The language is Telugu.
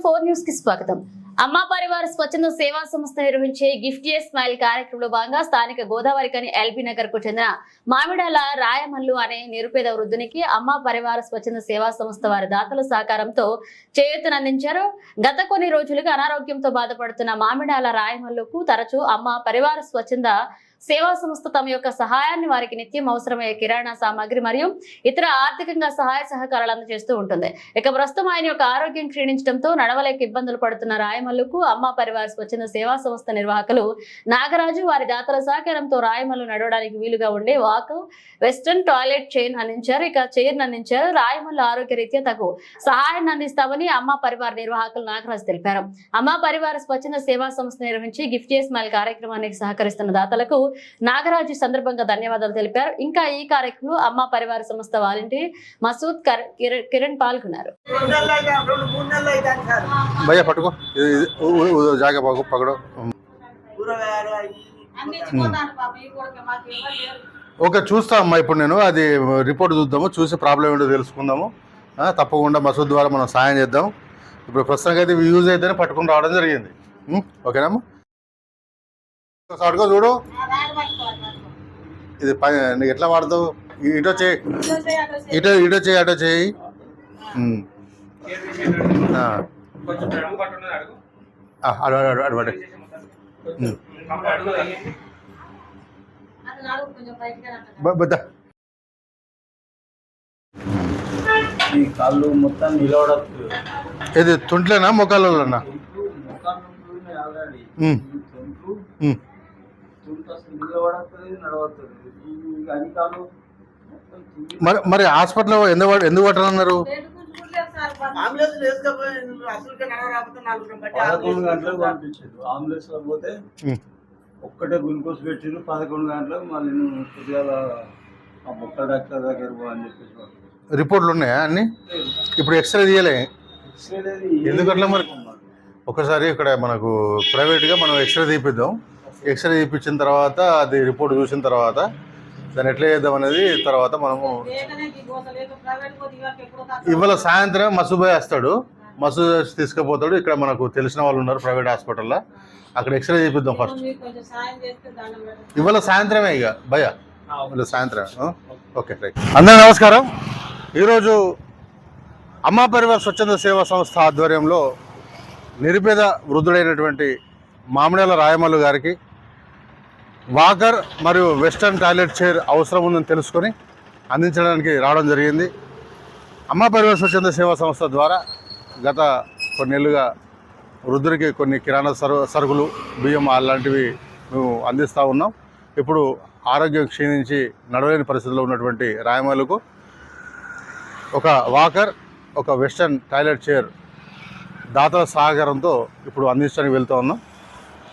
న్యూస్కి స్వాగతం. అమ్మా పరివార స్వచ్ఛంద సేవా సంస్థ నిర్వహించే గిఫ్ట్ ఏ స్మైల్ కార్యక్రమంలో భాగంగా స్థానిక గోదావరికని ఎల్బీ నగర్కు చెందిన మామిడాల రాయమల్లు అనే నిరుపేద వృద్ధునికి అమ్మా పరివార స్వచ్ఛంద సేవా సంస్థ వారి దాతల సహకారంతో చేయూతనందించారు. గత కొన్ని రోజులుగా అనారోగ్యంతో బాధపడుతున్న మామిడాల రాయమల్లుకు తరచూ అమ్మ పరివార స్వచ్ఛంద సేవా సంస్థ తమ యొక్క సహాయాన్ని వారికి నిత్యం అవసరమయ్యే కిరాణా సామాగ్రి మరియు ఇతర ఆర్థికంగా సహాయ సహకారాలు అందజేస్తూ ఉంటుంది. ఇక ప్రస్తుతం ఆయన యొక్క ఆరోగ్యం క్షీణించడంతో నడవలేక ఇబ్బందులు పడుతున్న రాయమల్లుకు అమ్మ పరివార స్వచ్ఛంద సేవా సంస్థ నిర్వాహకులు నాగరాజు వారి దాతల సహకారంతో రాయమల్లు నడవడానికి వీలుగా ఉండే వాక్ వెస్టర్న్ టాయిలెట్ చైన్ అందించారు. ఇక చైర్ అందించారు. రాయమల్లు ఆరోగ్య రీత్యా తగు సహాయాన్ని అందిస్తామని అమ్మ పరివార నిర్వాహకులు నాగరాజు తెలిపారు. అమ్మ పరివార స్వచ్ఛంద సేవా సంస్థ నిర్వహించి గిఫ్ట్ చేసి కార్యక్రమానికి సహకరిస్తున్న దాతలకు నాగరాజు సందర్భంగా ధన్యవాదాలు తెలిపారు. ఇంకా ఈ కార్యక్రమంలో అమ్మ పరివార సంస్థ వాలంటీర్ మసూద్ కిరణ్- కిరణ్ పాల్గొన్నారు. భయ్యా పట్టుకో. జాగా ఓకే చూస్తా అమ్మా ఇప్పుడు నేను. అది రిపోర్ట్ చూద్దాము చూసి ప్రాబ్లం ఏంటో తెలుసుకుందాము. తప్పకుండా మసూద్ ద్వారా మనం సాయం చేద్దాం. ఇప్పుడు ప్రస్తుతానికి అయితే యూజ్ అయితేనే పట్టుకుని రావడం జరిగింది. ఓకేనమ్మా అడుగు చూడు. ఇది పై నీకు ఎట్లా వాడతావు? ఇటో చేయి. ఇటో ఇటో చేయి అటో చేయి. అడు కాళ్ళు మొత్తం ఇది తుంట్లేనా మొక్కలన్నా మరి మరి హాస్పిటల్లో ఎందుకు ఎందుకు పట్టాలన్నారు పదకొండు గంటలకు అంబులెన్స్ పంపించారు. అంబులెన్స్లో పోతే. ఒక్కటే గ్లూకోజ్ పెట్టిండ్రు పదకొండు గంటలకు మళ్ళీ నువ్వు కొద్దిగా ఆ మొక్క డాక్టర్ దగ్గర పో అని చెప్పేసి. రిపోర్ట్లు ఉన్నాయా అన్ని? ఇప్పుడు ఎక్స్రే తీయలే. ఎక్స్రే లేదు, ఎందుకు అట్లా మరి? ఒకసారి ఇక్కడ మనకు ప్రైవేట్గా మనం ఎక్స్రే తీపిద్దాం. ఎక్స్రే చేయించిన తర్వాత అది రిపోర్ట్ చూసిన తర్వాత దాన్ని ఎట్లా చేద్దాం అనేది తర్వాత మనము ఇవాళ సాయంత్రం మసూబాయ్ వస్తాడు. మసు తీసుకుపోతాడు. ఇక్కడ మనకు తెలిసిన వాళ్ళు ఉన్నారు ప్రైవేట్ హాస్పిటల్లో. అక్కడ ఎక్స్రే తీపిద్దాం ఫస్ట్ ఇవాళ సాయంత్రమే ఇక. భయ ఇవాళ సాయంత్రం ఓకే రైట్. అందరూ నమస్కారం. ఈరోజు అమ్మా పరివార్ స్వచ్ఛంద సేవా సంస్థ ఆధ్వర్యంలో నిరుపేద వృద్ధుడైనటువంటి మామిడాల రాయమల్లు గారికి వాకర్ మరియు వెస్టర్న్ టాయిలెట్ చైర్ అవసరం ఉందని తెలుసుకొని అందించడానికి రావడం జరిగింది. అమ్మ పరివార స్వచ్ఛంద సేవా సంస్థ ద్వారా గత కొన్నేళ్ళుగా వృద్ధుడికి కొన్ని కిరాణా సరు సరుకులు బియ్యం అలాంటివి మేము అందిస్తూ ఉన్నాం. ఇప్పుడు ఆరోగ్యం క్షీణించి నడవలేని పరిస్థితిలో ఉన్నటువంటి రాయమాలకు ఒక వాకర్ ఒక వెస్టర్న్ టాయిలెట్ చైర్ దాతల సహకారంతో ఇప్పుడు అందించడానికి వెళ్తూ ఉన్నాం.